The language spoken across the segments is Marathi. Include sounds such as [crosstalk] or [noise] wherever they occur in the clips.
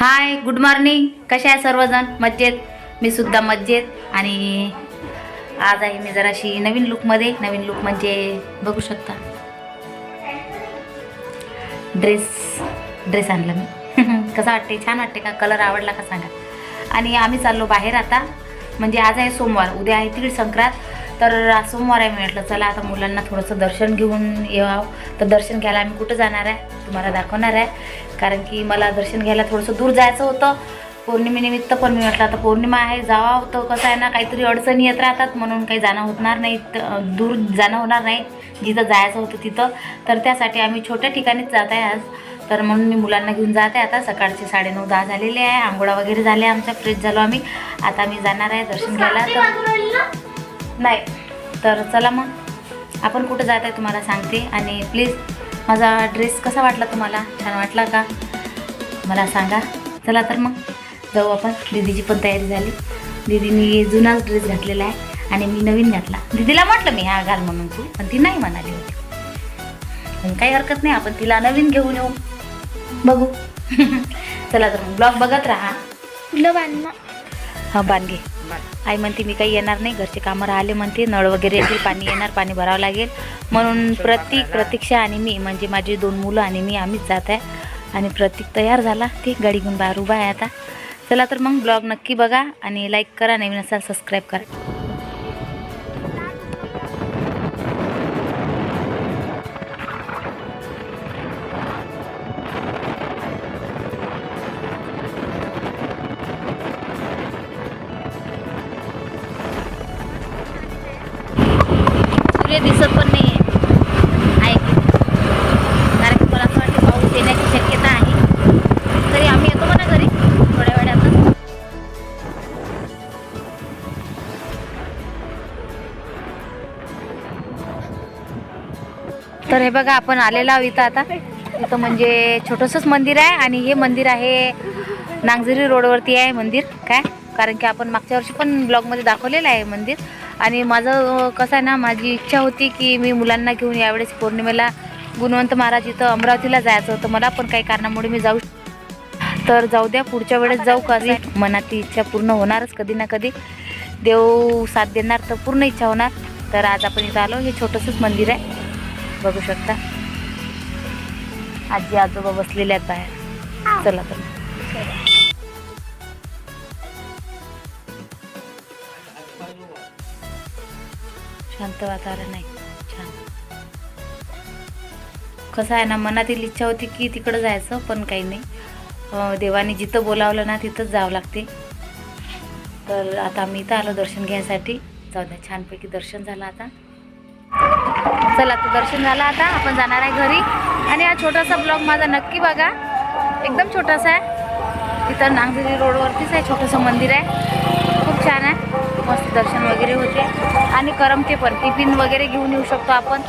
हाय गुड मॉर्निंग कशा आहे सर्वजण? मज्जेत मी सुद्धा मज्जेत आणि आज आहे मी जराशी नवीन लुकमध्ये नवीन लुक म्हणजे बघू शकता. ड्रेस ड्रेस आणला मी. [laughs] कसा वाटते छान वाटते का? कलर आवडला का सांगा. आणि आम्ही चाललो बाहेर आता. म्हणजे आज आहे सोमवार. उद्या आहे तीळ संक्रांत. तर आज सोमवार आहे मी म्हटलं चला आता मुलांना थोडंसं दर्शन घेऊन यावं तर दर्शन घ्यायला आम्ही कुठं जाणार आहे? तुम्हाला दाखवणार आहे. कारण की मला दर्शन घ्यायला थोडंसं दूर जायचं होतं. पौर्णिमेनिमित्त पण मी म्हटलं आता पौर्णिमा आहे जावा तर कसं आहे ना काहीतरी अडचणी येत राहतात म्हणून काही जाणं होणार नाही. दूर जाणं होणार नाही. जिथं जायचं होतं तिथं. तर त्यासाठी आम्ही छोट्या ठिकाणीच जात आहे आज. तर म्हणून मी मुलांना घेऊन जाते आता. सकाळचे साडेनऊ दहा झालेले आहे. आंघोळा वगैरे झाले आमच्या फ्रेश झालो आम्ही. आता मी जाणार आहे दर्शन घ्यायला. तर नाही. तर चला मग. आपण कुठं जात आहे तुम्हाला सांगते. आणि प्लीज माझा ड्रेस कसा वाटला तुम्हाला? छान वाटला का? मला सांगा. चला तर मग. जाऊ आपण. दीदीची पण तयारी झाली. दीदीने जुनाच ड्रेस घातलेला आहे. आणि मी नवीन घातला. दीदीला म्हटलं मी हा घाल म्हणून तू. पण ती नाही म्हणाली होती. पण काही हरकत नाही. आपण तिला नवीन घेऊन येऊ. बघू. [laughs] चला तर मग. ब्लॉग बघत राहा. फुलं बांधणं. हा बांधे आई म्हणते मी काही येणार नाही. घरचे कामं राहिले म्हणते. नळ वगैरे येतील पाणी येणार पाणी भरावं लागेल. म्हणून प्रतीक प्रतीक्षा आणि मी म्हणजे माझी दोन मुलं आणि मी आम्हीच जात आहे. आणि प्रतीक तयार झाला. ते गाडी घेऊन बाहेर उभा आहे आता. चला तर मग ब्लॉग नक्की बघा आणि लाईक करा. नवीन असाल सबस्क्राईब करा. सूर्य दिसत पण नाही आहे की कारण की मला असं वाटतं पाऊस येण्याची शक्यता आहे. तरी आम्ही येतो म्हणा घरी थोड्या वेळातच. तर हे बघा आपण आलेलो आहोत इथं आता. इथं म्हणजे छोटंसंच मंदिर आहे आणि हे मंदिर आहे नागझरी रोडवरती आहे मंदिर. काय? कारण की आपण मागच्या वर्षी पण ब्लॉगमध्ये दाखवलेलं आहे मंदिर. आणि माझं कसं आहे ना माझी इच्छा होती की मी मुलांना घेऊन यावेळेस पौर्णिमेला गुणवंत महाराज इथं अमरावतीला जायचं होतं. मला पण काही कारणामुळे मी जाऊ तर जाऊ द्या पुढच्या वेळेस जाऊ कधी. मनातली इच्छा पूर्ण होणारच कधी ना कधी. देव साथ देणार तर पूर्ण इच्छा होणार. तर आज आपण इथं आलो. हे छोटंसंच मंदिर आहे. बघू शकता. आजी आजोबा बसलेले आहेत बाहेर. चला तर. शांत वातावरण आहे. छान. कसं आहे ना मनातील इच्छा होती की तिकडं जायचं पण काही नाही. देवाने जिथं बोलावलं ना तिथंच जावं लागते. तर आता आम्ही इथं आलो दर्शन घ्यायसाठी. जाऊ द्या छानपैकी दर्शन झालं आता. चला तर दर्शन झालं आता. आपण जाणार आहे घरी. आणि हा छोटासा ब्लॉग माझा नक्की बघा. एकदम छोटासा आहे. तिथं नागझरी रोडवरतीच आहे छोटंसं मंदिर आहे. खूप छान आहे. मस्त दर्शन वगैरे होते. आणि करमते पण. टिफिन वगैरे घेऊन येऊ शकतो आपण.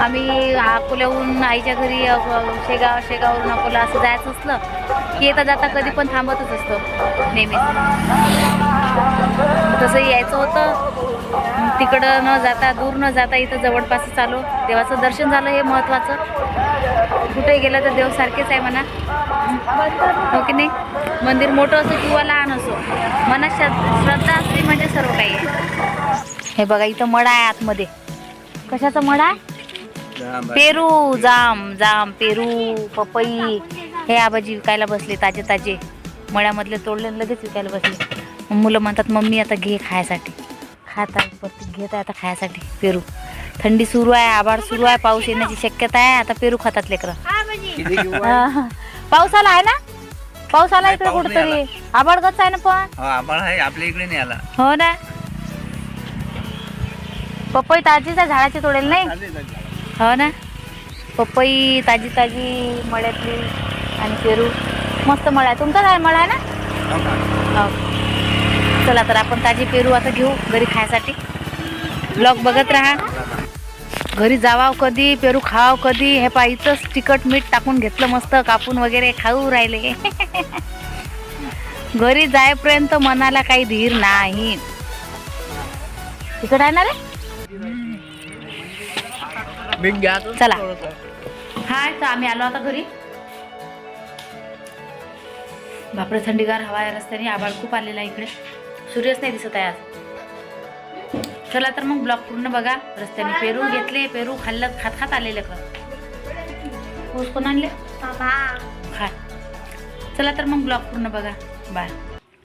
आम्ही अकोल्याहून आईच्या घरी शेगाव शेगावहून अकोला असं जायचं असलं की येता जाता कधी पण थांबतच असतो नेहमीच. तसं यायचं होतं. तिकडं न जाता दूर न जाता इथं जवळपासच आलो. देवाचं दर्शन झालं हे महत्त्वाचं कुठे गेलं तर देव सारखेच आहे म्हणा. हो की नाही? मंदिर मोठं असो किंवा लहान असो मनात श्रद्ध- असली म्हणजे सर्व काही आहे. हे बघा इथं मळा आहे आतमध्ये. कशाचा मळा आहे? पेरू जाम जाम पेरू पपई. हे आबाजी विकायला बसले ताजे ताजे. मळ्यामधले तोडले लगेच विकायला बसले. मुलं म्हणतात मम्मी आता घे खायसाठी. खात आहे प्रत्येक घेत आहे आता खायसाठी पेरू. थंडी सुरू आहे आभाळ सुरू आहे पाऊस येण्याची शक्यता आहे. आता पेरू खातात लेकरं. हा. पाऊस आला आहे ना? पाऊस आला इकडे कुठंतरी. आभाळ गच आहे ना पण? हा आम्हाला आहे आपल्या इकडे नाही आला. हो ना? पपई ताजीच आहे झाडाची तोडेल नाही? हो ना? पपई ताजी ताजी मळ्यातली आणि पेरू. मस्त मळा आहे. तुमचाच आहे मळा आहे. ना हो. चला तर आपण ताजी पेरू आता घेऊ घरी खायसाठी. ब्लॉग बघत राहा. घरी जावाव कधी पेरू खाव कधी हे पा इथंच तिखट मीठ टाकून घेतलं मस्त कापून वगैरे खाऊ राहिले. [laughs] घरी जायपर्यंत मनाला काही धीर नाही. तिकट आहे ना रे? चला. हाय तर आम्ही आलो आता घरी. बापरे थंडीगार हवा आहे रस्त्याने आबाळ खूप आलेला इकडे. सूर्यच नाही दिसत आहे आज. चला तर मग ब्लॉग पूर्ण बघा. रस्त्याने पेरू घेतले पेरू खाल्लं खात खात आलेले का ऊस कोण आणले? बाबा. खा. चला तर मग ब्लॉग पूर्ण बघा. बाय.